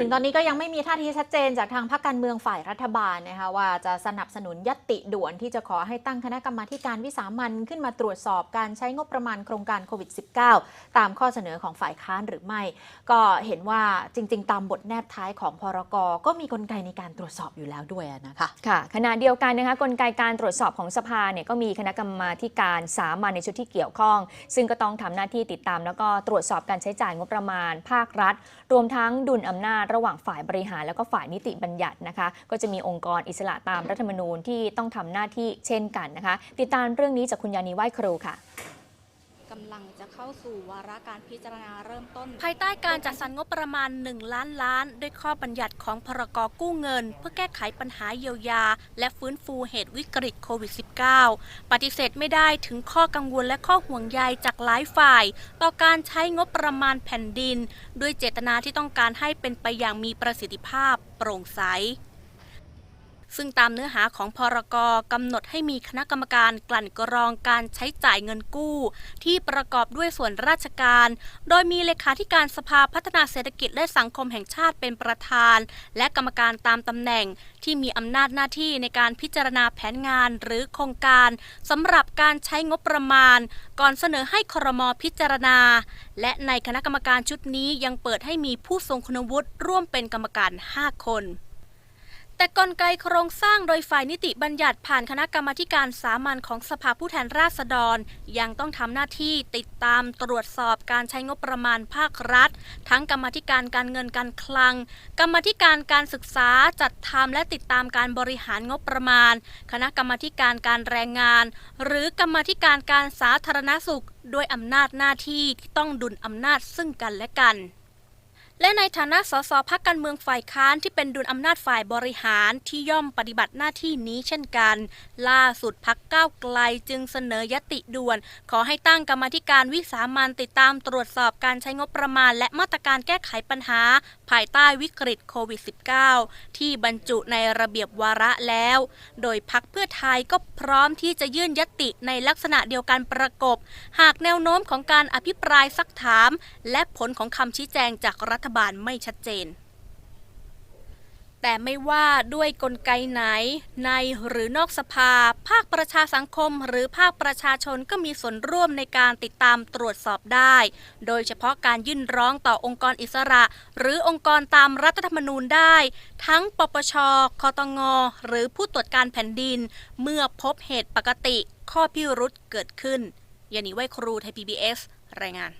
ถึงตอนนี้ก็ยังไม่มีท่าทีชัดเจนจากทางพรรคการเมืองฝ่ายรัฐบาลนะคะว่าจะสนับสนุนยตติด่วนที่จะขอให้ตั้งคณะกรรมาการวิสามันขึ้นมาตรวจสอบการใช้งบประมาณโครงการโควิด -19 ตามข้อเสนอของฝ่ายค้านหรือไม่ ก็เห็นว่าจริง ๆ ตามบทแนบท้ายของพรกก็มีกลไกในการตรวจสอบอยู่แล้วด้วยนะคะค่ะขณะเดียวกันนะคะกลไกการตรวจสอบของสภาเนี่ยก็มีคณะกรรมาการสามัญในชุดที่เกี่ยวข้อง ซึ่งก็ต้องทำหน้าที่ติดตาม แล้วก็ตรวจสอบการใช้จ่ายงบประมาณภาครัฐ รวมทั้งดุลอำนาจระหว่างฝ่ายบริหารแล้วก็ฝ่ายนิติบัญญัตินะคะ ก็จะมีองค์กรอิสระตามรัฐธรรมนูญที่ต้องทำหน้าที่เช่นกันนะคะ ติดตามเรื่องนี้จากคุณยานีไหวครูค่ะ กำลังจะเข้าสู่วาระการพิจารณาเริ่มต้น ภายใต้การจัดสรรงบประมาณ 1 ล้านล้าน ด้วยข้อบัญญัติของพรกกู้เงิน เพื่อแก้ไขปัญหาเยียวยา และฟื้นฟูเหตุวิกฤตโควิด -19 ปฏิเสธไม่ได้ถึงข้อกังวลและข้อห่วงใยจากหลายฝ่าย ต่อการใช้งบประมาณแผ่นดิน ด้วยเจตนาที่ต้องการให้เป็นไปอย่างมีประสิทธิภาพ โปร่งใส ซึ่งตามเนื้อหาของพรกกำหนดให้มีคณะกรรมการกลั่นกรองการใช้จ่ายเงินกู้ ที่ประกอบด้วยส่วนราชการ โดยมีเลขาธิการสภาพัฒนาเศรษฐกิจและสังคมแห่งชาติเป็นประธาน และกรรมการตามตำแหน่ง ที่มีอำนาจหน้าที่ในการพิจารณาแผนงานหรือโครงการสำหรับการใช้งบประมาณ ก่อนเสนอให้ครมพิจารณา และในคณะกรรมการชุดนี้ยังเปิดให้มีผู้ทรงคุณวุฒิร่วมเป็นกรรมการ 5 คน แต่กลไกโครงสร้างโดยฝ่ายนิติบัญญัติผ่านคณะกรรมาการสามัญของสภาผู้แทนราษฎร ยังต้องทำหน้าที่ติดตามตรวจสอบการใช้งบประมาณภาครัฐ ทั้งกรรมาธิการการเงินการคลัง กรรมาธิการการศึกษาจัดทำและติดตามการบริหารงบประมาณ คณะกรรมาการการแรงงาน หรือกรรมาธิการการสาธารณสุข ด้วยอำนาจหน้าที่ที่ต้องดุลอำนาจซึ่งกันและกัน และในฐานะสสพักการเมืองฝ่ายค้านที่เป็นดุลอำนาจฝ่ายบริหารที่ย่อมปฏิบัติหน้าที่นี้เช่นกัน ล่าสุดพักก้าวไกลจึงเสนอยติด่วน ขอให้ตั้งกรรมธิการวิสามันติดตามตรวจสอบการใช้งบประมาณ และมาตรการแก้ไขปัญหา ภายใต้วิกฤตโควิด -19 ที่บรรจุในระเบียบวาระแล้ว โดยพักเพื่อไทยก็พร้อมที่จะยื่นยติในลักษณะเดียวกันประกบ หากแนวโน้มของการอภิปรายซักถาม และผลของคำชี้แจงจากรัฐบาลไม่ชัดเจน แต่ไม่ว่าด้วยกลไกไหนในหรือนอกสภา ภาคประชาสังคมหรือภาคประชาชนก็มีส่วนร่วมในการติดตามตรวจสอบได้ โดยเฉพาะการยื่นร้องต่อองค์กรอิสระ หรือองค์กรตามรัฐธรรมนูญได้ ทั้งปปช คตง หรือผู้ตรวจการแผ่นดิน เมื่อพบเหตุปกติ ข้อพิรุษเกิดขึ้นยานีไว้ครูไทย PBS รายงาน